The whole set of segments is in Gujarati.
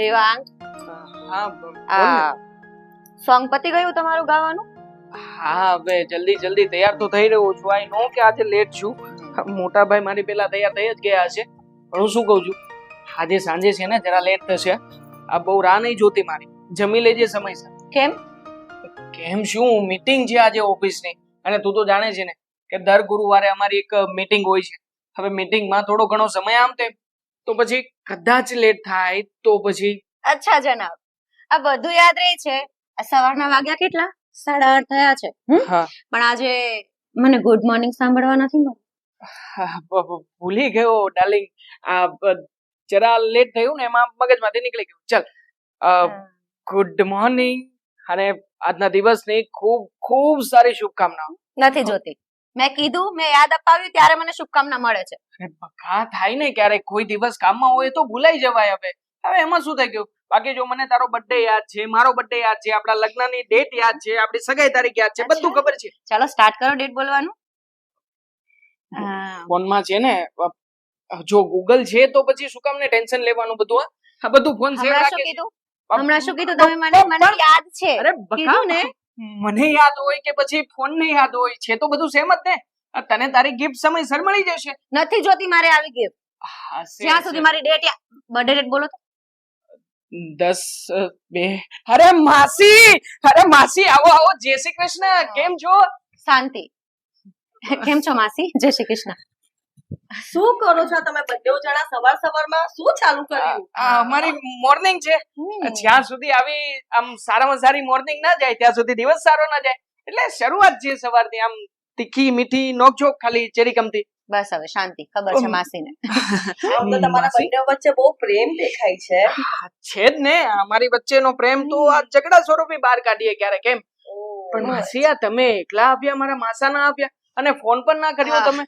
દેવાંગ? હા આ સોંગ પતી ગયું તમારું ગાવાનું? હા હવે જલ્દી જલ્દી તૈયાર તો થઈ રહ્યો છું. આઈ નો કે આજે લેટ છું. મોટા ભાઈ મારી પેલા તૈયાર થઈ જ ગયા છે પણ હું શું કહું છું? આજે સાંજે છે ને જરા લેટ થશે. આ બહુ રાહ નહીં જોતી મારી. જમી લેજે સમયસર કેમ? કેમ શું? મીટિંગ છે આજે ઓફિસની. અને તું તો જાણે છે ને કે દર ગુરુવારે અમારી એક મીટિંગ હોય છે. હવે મીટિંગમાં થોડો ઘણો સમય આમ તેમ. તો પછી કદાચ લેટ થાય તો પછી અચ્છા જનાબ આ બધું યાદ રહે છે? સવારના વાગ્યા કેટલા? સાડા આઠ થયા છે પણ આજે મને ગુડ મોર્નિંગ સાંભળવા નથી મળ્યું. ભૂલી ગયો ડાર્લિંગ આ જરા લેટ થયું ને એમાં મગજમાંથી નીકળી ગયું. ચાલ ગુડ મોર્નિંગ અને આજના દિવસની ખૂબ ખૂબ સારી શુભકામનાઓ. નથી જોતી. મેં કીધું મેં યાદ અપાવ્યું ત્યારે મને શુભકામના મળે છે. અરે બકા થાય ને ક્યારેક. કોઈ દિવસ કામમાં હોય તો ભૂલાઈ જવાય હવે. હવે એમાં શું થઈ ગયું? બાકી જો મને તારો બર્થડે યાદ છે મારો બર્થડે યાદ છે આપણા લગ્નની ડેટ યાદ છે આપણી સગાઈ તારીખ યાદ છે બધું ખબર છે. ચાલો સ્ટાર્ટ કરો ડેટ બોલવાનું. ફોનમાં છે ને જો ગૂગલ છે તો પછી શું કામ ને ટેન્શન લેવાનું બધું? આ બધું ફોન સેવ રાખે હમણાં શું કીધું? તમે મને મને યાદ છે. અરે કીધું ને? મને યાદ હોય કે પછી ફોન ને યાદ હોય છે તો બધું સેમ જ ને? તને તારી ગિફ્ટ સમયસર મળી જશે. નથી જોતી મારે આવી ગિફ્ટ જ્યાં સુધી મારી ડેટ બર્થડે ડેટ બોલો તો. દસ બે. અરે માસી! અરે માસી આવો આવો. જય શ્રી કૃષ્ણ. કેમ છો? શાંતિ. કેમ છો માસી? જય શ્રી કૃષ્ણ. શું કરો છો? તમે બંને જણા સવાર સવારમાં શું ચાલુ કર્યું? અમારી મોર્નિંગ છે. જ્યાં સુધી આવી આમ સારામાં સારી મોર્નિંગ ના જાય ત્યાં સુધી દિવસ સારો ના જાય. એટલે શરૂઆત છે સવારથી આમ તીખી મીઠી નોકઝોક ખાલી ચેરી કમતી બસ હવે શાંતિ. ખબર છે માસીને. તો તમારા? બંને વચ્ચે બહુ પ્રેમ દેખાય છે. છે જ ને. અમારી વચ્ચેનો પ્રેમ તો આ ઝઘડા સ્વરૂપે બહાર કાઢીએ ક્યારે કેમ પણ માસી આ તમે એકલા આવ્યા મારા માસા ના આવ્યા અને ફોન પણ ના કર્યો તમે.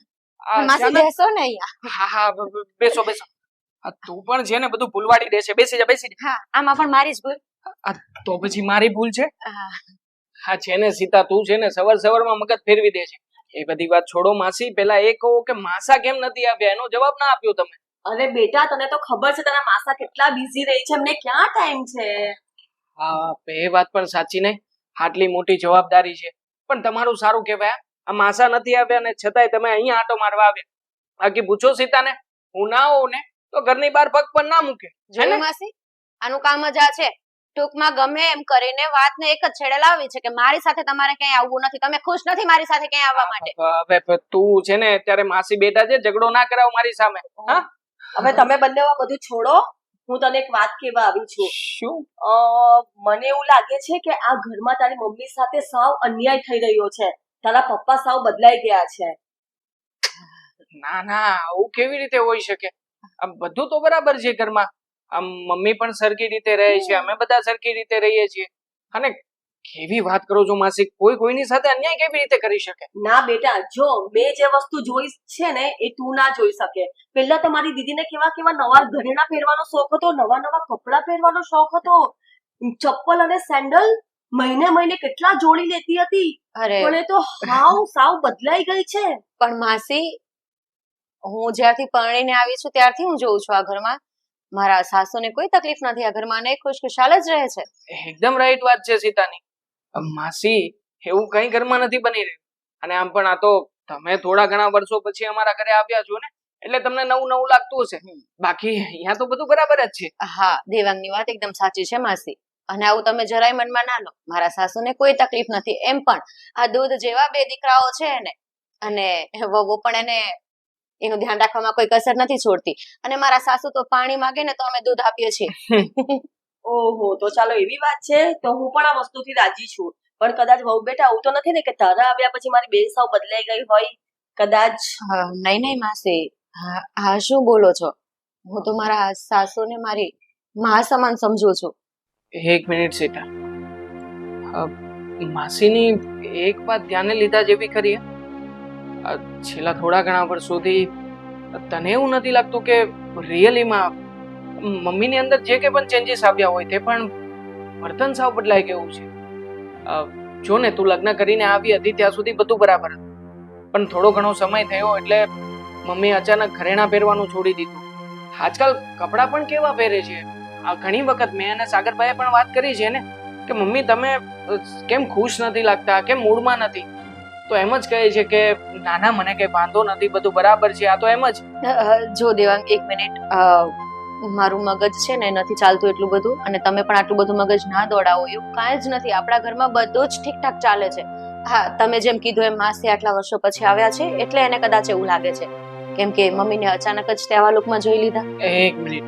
માસી બેસો ને અહીંયા. હા હા બેસો બેસો. આ તું પણ છે ને બધું ભૂલવાડી દેશે બેસી જા બેસી હા આમાં પણ મારી જ ભૂલ. તો પછી મારી ભૂલ છે? હા. છે ને સીતા તું છે ને સવાર સવારમાં મગજ ફેરવી દે છે. એ બધી વાત છોડો માસી. પેલા એ કહો કે માસા કેમ નથી આવ્યા? એનો જવાબ ના આપ્યો તમે. અરે બેટા તને તો ખબર છે તારા માસા કેટલા બિઝી રહી છે. એમને ક્યાં ટાઈમ છે? હા એ વાત પણ સાચી ને આટલી મોટી જવાબદારી છે. પણ તમારું સારું કહેવાય. આ માસા નથી આવ્યા ને છતાંય તમે અહીંયા આટો મારવા આવ્યા. બાકી પૂછો સીતાને હું ના હોઉં ને તો ઘરની બહાર પગ પણ ના મૂકે. જોયું માસી આનું કામ જ આ છે. ટૂંકમાં ગમે એમ કરીને વાતને એક જ છેડે લાવી છે કે મારી સાથે તમારે ક્યાંય આવવું નથી. તમે ખુશ નથી મારી સાથે ક્યાંય આવવા માટે. હવે તું છે ને અત્યારે માસી બેટા છે ઝઘડો ના કરાવ મારી સામે. હા? હવે તમે બંને બધું છોડો હું તને એક વાત કહેવા આવી છું. શું? મને એવું લાગે છે કે આ ઘરમાં તારી મમ્મી સાથે સાવ અન્યાય થઈ રહ્યો છે. તારા પપ્પા સાવ બદલાઈ ગયા છે. ના ના આવું કેવી રીતે હોઈ શકે? આમ બધું તો બરાબર છે ઘરમાં. આમ મમ્મી પણ સરખી રીતે રહે છે અમે બધા સરખી રીતે રહીએ છીએ. અને કેવી વાત કરો છો માસી કોઈ કોઈની સાથે અન્યાય કેવી રીતે કરી શકે? ના બેટા જો બે જે વસ્તુ જોઈ છે ને એ તું ના જોઈ શકે. પહેલા તમારી દીદીને કેવા કેવા નવા ઘરેણા પહેરવાનો શોખ હતો નવા નવા કપડાં પહેરવાનો શોખ હતો. ચપ્પલ અને સેન્ડલ મહિને મહિને કેટલા જોડી લેતી હતી? અરે. પણ એ તો હાવ સાવ બદલાઈ ગઈ છે. પણ માસી હું જ્યારથી પરણીને આવી છું ત્યારથી હું જોઉં છું આ ઘરમાં. મારા સાસુને કોઈ તકલીફ નથી. આ ઘરમાં ને ખુશખુશાલ જ રહે છે. એકદમ રાઈટ વાત છે સીતાની. માસી એવું કઈ ઘરમાં નથી બની રહ્યું. અને આમ પણ આ તો તમે થોડા ઘણા વર્ષો પછી અમારા ઘરે આવ્યા છો ને એટલે તમને નવું નવું લાગતું હશે. બાકી અહીંયા તો બધું બરાબર જ છે. હા દેવાંગની વાત એકદમ સાચી છે માસી. અને આવું તમે જરાય મનમાં ના લો. મારા સાસુને કોઈ તકલીફ નથી. એમ પણ આ દૂધ જેવા બે દીકરાઓ છે એને અને વહુ પણ એને એનું ધ્યાન રાખવામાં કોઈ કસર નથી છોડતી. અને મારા સાસુ તો પાણી માંગે ને તો અમે દૂધ આપીએ છીએ. ઓહો તો ચાલો એવી વાત છે તો હું પણ આ વસ્તુથી રાજી છું. પણ કદાચ વહુ બેટા આવું તો નથી ને કે તારા આવ્યા પછી મારી બેન સાવ બદલાઈ ગઈ હોય? કદાચ? નહીં નહીં માસી. હા હા શું બોલો છો? હું તો મારા સાસુને મારી મા સમાન સમજુ છું. એક મિનિટ સીતા. માસીની એક વાત ધ્યાને લીધા જેવી ખરી? છેલ્લા થોડા ઘણા વર્ષ સુધી તને એવું નથી લાગતું કે રિયલીમાં મમ્મીની અંદર જે કે પણ ચેન્જીસ આવ્યા હોય તે પણ વર્તન સાવ બદલાઈ ગયું છે? જો ને તું લગ્ન કરીને આવી હતી ત્યાં સુધી બધું બરાબર હતું. પણ થોડો ઘણો સમય થયો એટલે મમ્મી અચાનક ઘરેણા પહેરવાનું છોડી દીધું. આજકાલ કપડાં પણ કેવા પહેરે છે? ઘણી વખત મેં અને સાગરભાઈએ પણ વાત કરી છે ને કે મમ્મી તમે કેમ ખુશ નથી લાગતા? કેમ મૂડમાં નથી? તો એમ જ કહે છે કે નાના મને કઈ વાંધો નથી બધું બરાબર છે. આ તો એમ જ. જો દેવાંગ એક મિનિટ. મારું મગજ છે ને નથી ચાલતું એટલું બધું અને તમે પણ આટલું બધું મગજ ના દોડાવો એવું કાંઈ જ નથી. આપણા ઘરમાં બધું જ ઠીકઠાક ચાલે છે. હા તમે જેમ કીધું એમ માસથી આટલા વર્ષો પછી આવ્યા છે એટલે એને કદાચ એવું લાગે છે. કેમ કે મમ્મીને અચાનક જ તેવા લુકમાં જોઈ લીધા. એક મિનિટ.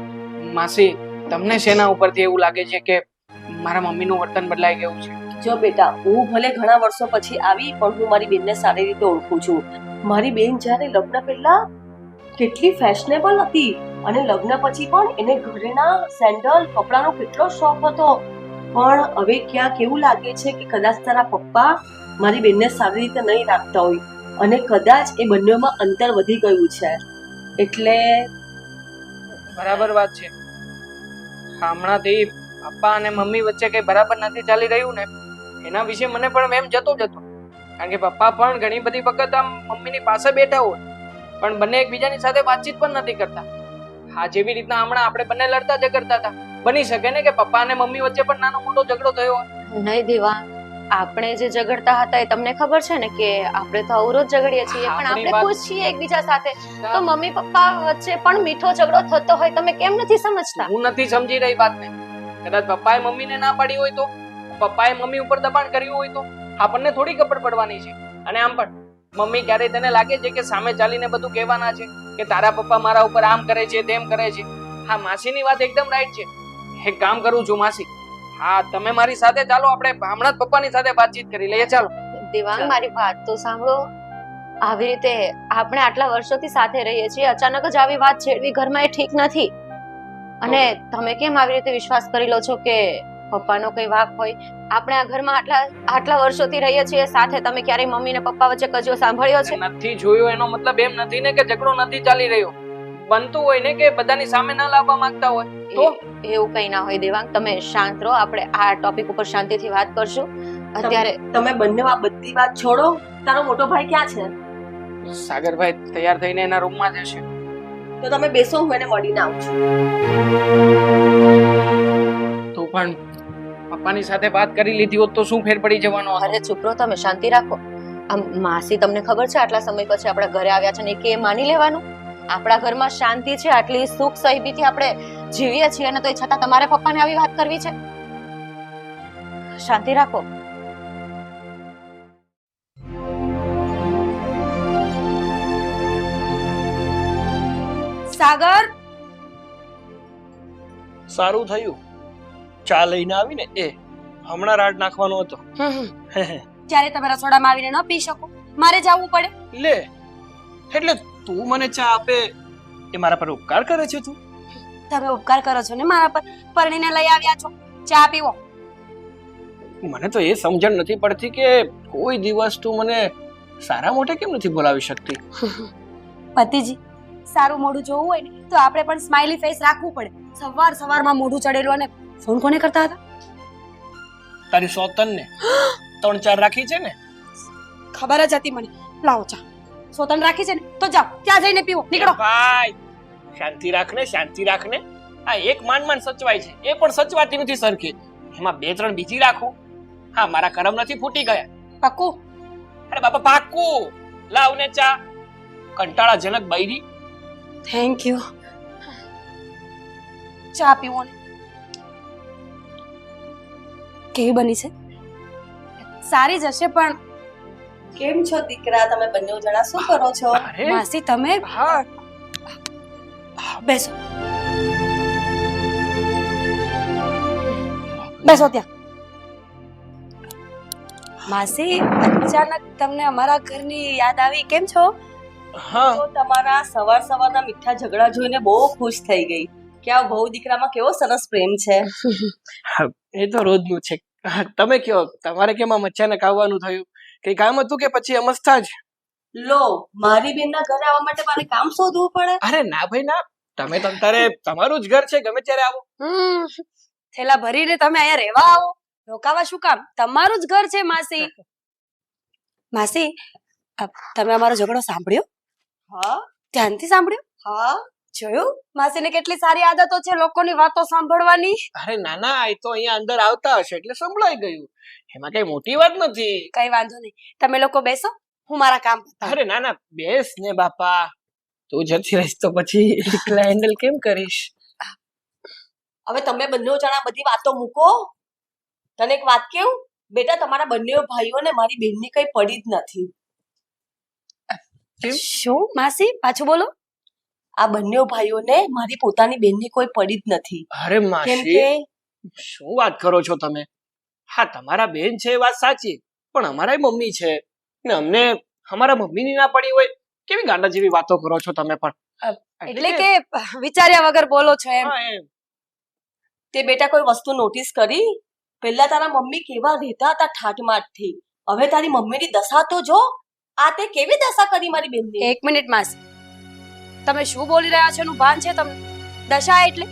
માસી તમને શેના ઉપરથી એવું લાગે છે કે મારા મમ્મીનું વર્તન બદલાઈ ગયું છે? જો બેટા હું ભલે ઘણા વર્ષો પછી આવી પણ હું મારી બેનને સારી રીતે ઓળખું છું. મારી બેન જ્યારે લગ્ન પહેલા કેટલી ફેશનેબલ હતી અને લગ્ન પછી પણ એને ઘરેના સેન્ડલ કપડાનો કેટલો શોખ હતો. પણ હવે ક્યાંક એવું લાગે છે કે કદાચ તારા પપ્પા મારી બેનને સારી રીતે નહીં રાખતા હોય અને કદાચ એ બંનેમાં અંતર વધી ગયું છે. એટલે બરાબર વાત છે. હમણાંથી પપ્પા અને મમ્મી વચ્ચે કંઈ બરાબર નથી ચાલી રહ્યું ને, એના વિશે મને પણ એમ જતો જતો કારણ કે પપ્પા પણ ઘણી બધી વખત આમ મમ્મીની પાસે બેઠા હોય, પણ બંને એકબીજાની સાથે વાતચીત પણ નથી કરતા. હા, જેવી રીતના હમણાં આપણે બંને લડતા ઝઘડતા હતા. બની શકે ને કે પપ્પા અને મમ્મી વચ્ચે પણ નાનો મોટો ઝઘડો થયો નહીં દેવાંગ આપણે જે ઝઘડતા હતા એ તમને ખબર છે ને કે આપણે તો અવરોધ ઝઘડીએ છીએ પણ આપણે ખુશ છીએ એકબીજા સાથે? તો મમ્મી પપ્પા વચ્ચે પણ મીઠો ઝઘડો થતો હોય તમે કેમ નથી સમજતા? હું નથી સમજી રહી વાતને. કદાચ પપ્પાએ મમ્મીને ના પાડી હોય તો? પપ્પાએ મમ્મી ઉપર દબાણ કર્યું હોય તો? આપણને થોડી ખબર પડવાની છે. અને આમ પણ મમ્મી ક્યારેય તને લાગે છે કે સામે ચાલીને બધું કહેવાના છે? કે તારા પપ્પા મારા ઉપર આમ કરે છે તેમ કરે છે? હા માસીની વાત એકદમ રાઈટ છે. એક કામ કરું છું માસી. હા તમે મારી સાથે ચાલો આપણે હમણાં જ પપ્પાની સાથે વાતચીત કરી લઈએ. ચાલો. દેવાંગ મારી વાત તો સાંભળો. આવી રીતે આપણે આટલા વર્ષોથી સાથે રહીએ છીએ. અચાનક જ આવી વાત છેડવી ઘરમાં એ ઠીક નથી. અને તમે કેમ આવી રીતે વિશ્વાસ કરી લો છો કે પપ્પાનો કઈ વાક હોય? આપણે આ ઘરમાં આટલા આટલા વર્ષોથી રહીએ છીએ. સાથે તમે ક્યારેય મમ્મી ને પપ્પા વચ્ચે કજો સાંભળ્યો છે? નથી જોયું એનો મતલબ એમ નથી ને કે ઝઘડો નથી ચાલી રહ્યો. બનતું હોય ને કે બધાની સામે ના લાવવા માંગતા હોય. તો? એવું કઈ ના હોય દેવાંગ. તમે શાંત રહો. આપણે આ ટોપિક ઉપર શાંતિથી વાત કરશું. અત્યારે તમે બંને આ બધી વાત છોડો. તારો મોટો ભાઈ ક્યાં છે? સાગરભાઈ તૈયાર થઈને એના રૂમમાં જશે તો તમે બેસો હું એને મળીને આવું છું. તો પણ પપ્પાની સાથે વાત કરી લીધી હોત તો શું ફેર પડી જવાનો અરે ચૂપ રહો તમે શાંતિ રાખો. આમ માસી તમને ખબર છે આટલા સમય પછી આપણા ઘરે આવ્યા છે ને કે એ માની લેવાનું? આપણા ઘરમાં શાંતિ છે આટલી સુખ સહીબીથી આપણે જીવીએ છીએ અને તો છતાં તમારે પપ્પાને આવી વાત કરવી છે? શાંતિ રાખો. સાગર? સારું થયું. ચા લઈને આવીને એ હમણાં રાડ નાખવાનો હતો. જ્યારે તમે રસોડામાં આવીને ન પી શકો મારે જવું પડે. લે એટલે તું મને ચા આપે એ મારા પર ઉપકાર કરે છે તું? તમે ઉપકાર કરો છો ને મારા પર? પરણીને લઈ આવ્યા છો. ચા પીવો. મને તો એ સમજણ નથી પડતી કે કોઈ દિવસ તું મને સારા મોટે કેમ નથી બોલાવી શકતી? પતિજી સારું મોઢું જોવું હોય ને તો આપણે પણ સ્માઇલી ફેસ રાખવું પડે. સવાર સવારમાં મોઢું ચડેલું અને ફોન કોને કરતા હતા? તારી સોતન ને ત્રણ ચાર રાખી છે ને? ખબર જ હતી મને. લાવો ચા. સોતન રાખી છે ને તો જાઓ ત્યાં જઈને પીવો. નીકળો. ભાઈ શાંતિ રાખને શાંતિ રાખને. આ એક માન માન સચવાય છે. એ પણ સચવાતી નથી સરખી. એમાં બે ત્રણ બીજી રાખો. હા મારા કરમ નથી ફૂટી ગયા. પક્કું? અરે બાપા પાક્કું. લાવ ને ચા. કંટાળાજનક બૈરી. થેન્ક યુ ચા પીવો ને. કેવી બની છે? સારી જ હશે પણ કેમ છો દીકરા? તમે બંને જણા શું કરો છો? માસી તમે? હા. બેસો. બેસો ત્યાં. માસી અચાનક તમને અમારા ઘરની યાદ આવી. કેમ છો? હા. તો તમારા સવાર સવારના મીઠા ઝઘડા જોઈને બહુ ખુશ થઈ ગઈ. કે આ બહુ દીકરામાં કેવો સરસ પ્રેમ છે. એ તો રોજનું છે. તમે કયો? તમારે કેમ આમ અચાનક આવવાનું થયું? કઈ કામ હતું કે પછી અમસ્થા જ? લો મારી બેનના ઘરે આવવા માટે મારે કામ શોધવું પડે. અરે ના ભાઈ ના. તમે તમ તમારું જ ઘર છે ગમે ત્યારે આવો. હમ થેલા ભરીને તમે અહીંયા રહેવા આવો. રોકાવા શું કામ? તમારું જ ઘર છે માસી. માસી તમે અમારો ઝઘડો સાંભળ્યો? હા. ધ્યાનથી સાંભળ્યો? હા. જોયું? માસીને કેટલી સારી આદતો છે લોકોની વાતો સાંભળવાની? અરે ના ના એ તો અહીંયા અંદર આવતા હશે એટલે સંભળાઈ ગયું. એમાં કઈ મોટી વાત નથી. કઈ વાંધો નહીં. તમે લોકો બેસો હું મારા કામ અરે ના ના બેસ ને બાપા. તું જતી રહીશ તો પછી એકલા હેન્ડલ કેમ કરીશ? હવે તમે બંને જણા બધી વાતો મૂકો. તને એક વાત કેવું? બેટા તમારા બંને ભાઈઓને મારી બેનની કઈ પડી જ નથી. શું માસી? પાછું બોલો. આ બંને ભાઈઓને મારી પોતાની બેનની કોઈ પડી જ નથી. અરે માસી શું વાત કરો છો તમે? હા તમારા બેન છે એ વાત સાચી પણ અમારા મમ્મી છે. ને અમને અમારા મમ્મીની ના પડી હોય કેવી ગાંડા જેવી વાતો કરો છો તમે પણ? એટલે કે વિચાર્યા વગર બોલો છો એમ. તે બેટા કોઈ વસ્તુ નોટિસ કરી? પહેલા તારા મમ્મી કેવા રહેતા હતા ઠાઠમાઠથી? હવે તારી મમ્મીની દશા તો જો આ તે કેવી દશા કરી મારી બેનની? એક મિનિટ માસી. તમે શું બોલી રહ્યા છો એનું ભાન છે તમને? દશા એટલે?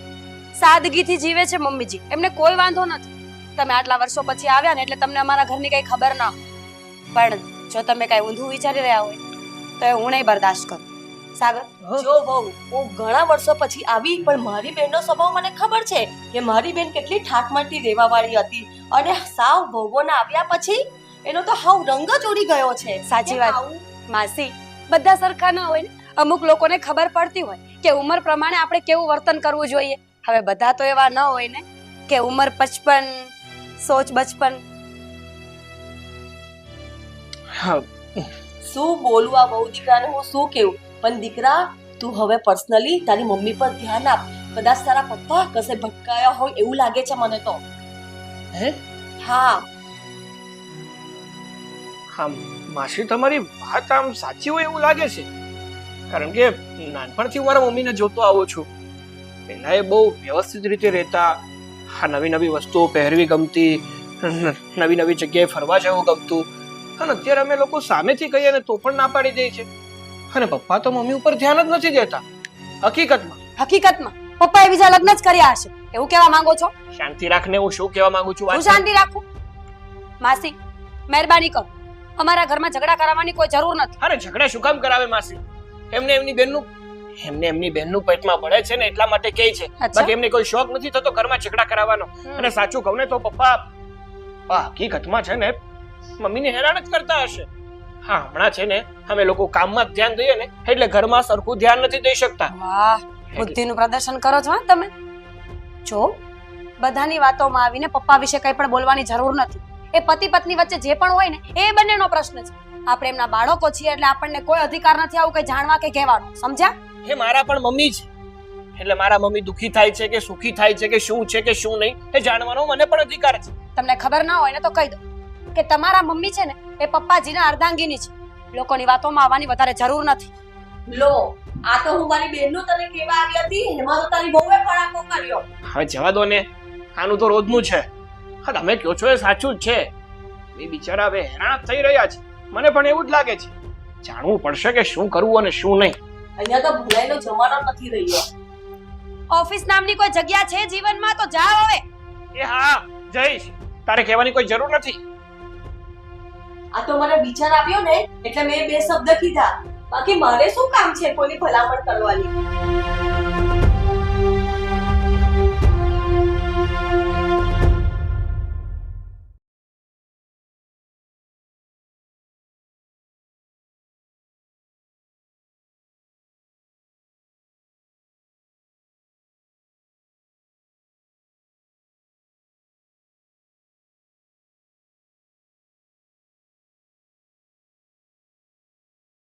સાદગીથી જીવે છે મમ્મીજી. એમને કોઈ વાંધો નથી. તમે આટલા વર્ષો પછી આવ્યા ને એટલે તમને અમારા ઘરની કઈ ખબર ના પણ જો તમે કઈ ઊંધું વિચારી રહ્યા હોય તો એ હું નહીં બરદાશ્ત કરું. સાગર? જો વહુ હું ઘણા વર્ષો પછી આવી પણ મારી બહેનનો સ્વભાવ મને ખબર છે કે મારી બેન કેટલી ઠાઠમાઠી દેવાવાળી વાળી હતી અને સાવ વહુઓના આવ્યા પછી એનો તો હાવ રંગ જ ઉડી ગયો છે. સાચી વાત. માસી બધા સરખા ના હોય ને? અમુક લોકોને ખબર પડતી હોય કે ઉંમર પ્રમાણે આપણે કેવું વર્તન કરવું જોઈએ. હવે બધા તો એવા ન હોય ને કે ઉંમર પચપન સોચ બચપન. હા, શું બોલવા બહુ દીકરાને હું શું કેવું? પણ દીકરા તું હવે પર્સનલી તારી મમ્મી પર ધ્યાન આપ. કદાચ તારા પપ્પા કશે ભટકાયા હોય એવું લાગે છે મને તો. હે? હા. હા માસી તમારી વાત આમ સાચી હોય એવું લાગે છે. કારણ કે નાનપણથી હું મારા મમ્મીને જોતો આવું છું. પહેલા એ બહુ વ્યવસ્થિત રીતે રહેતા હા નવી નવી વસ્તુઓ પહેરવી ગમતી નવી નવી જગ્યાએ ફરવા જવું ગમતું. અને અત્યારે અમે લોકો સામેથી કહીએ ને તો પણ ના પાડી દે છે. અને પપ્પા તો મમ્મી ઉપર ધ્યાન જ નથી દેતા. હકીકતમાં. હકીકતમાં? પપ્પાએ બીજા લગ્ન જ કર્યા હશે. એવું કેવા માંગો છો? શાંતિ રાખને હું શું કહેવા માંગુ છું હું શાંતિ રાખું. માસી મહેરબાની કરો. અમારા ઘરમાં ઝઘડા કરાવવાની કોઈ જરૂર નથી. અરે ઝઘડા શું કામ કરાવે માસી? એમને એમની બેનનું એમને એમની બહેનનું પેટમાં ભળે છે ને એટલા માટે કહે છે. બાકી એમને કોઈ શોખ નથી થતો ઘરમાં ઝઘડા કરાવવાનો. અને સાચું કહું ને તો પપ્પા હકીકતમાં છે ને મમ્મીને હેરાન જ કરતા હશે. હા હમણાં છે ને અમે લોકો કામમાં ધ્યાન દઈએ ને એટલે ઘરમાં સરખું ધ્યાન નથી દઈ શકતા. વાહ બુદ્ધિનું પ્રદર્શન કરો છો તમે? જો બધાની વાતોમાં આવીને પપ્પા વિશે કંઈ પણ બોલવાની જરૂર નથી. એ પતિ પત્ની વચ્ચે જે પણ હોય ને એ બંનેનો પ્રશ્ન છે. આપણે એમના બાળકો છીએ એટલે આપણને કોઈ અધિકાર નથી આવું કે જાણવા કે કહેવાનો. સમજ્યા? એ મારા પણ મમ્મી છે એટલે મારા મમ્મી દુખી થાય છે કે સુખી થાય છે કે શું છે કે શું નહીં એ જાણવાનો મને પણ અધિકાર છે. તમને ખબર ના હોય ને તો કહી દો કે તમારા મમ્મી છે ને એ પપ્પાજીના અર્ધાંગીની છે. લોકોની વાતોમાં આવવાની વધારે જરૂર નથી. લો આ તો હું મારી બેનનું તને કેવા આવી હતી એમાં તો તારી બહુએ ફડાકો કર્યો. હવે જવા દો ને. આનું તો રોજનું છે. હા તમે કહો છો એ સાચું જ છે. એ બિચારા હવે હેરાન થઈ રહ્યા છે. મને પણ એવું જ લાગે છે. જાણવું પડશે કે શું કરવું અને શું નહીં. અહીંયા તો ભૂલાઈનો જમાનો નથી રહ્યો. ઓફિસ નામની કોઈ જગ્યા છે જીવનમાં? તો જાઓ હવે. એ હા જઈશ. તારે કહેવાની કોઈ જરૂર નથી. આ તો મને વિચાર આવ્યો ને એટલે મેં બે શબ્દ કીધા. બાકી મારે શું કામ છે કોઈની ભલામણ કરવાની?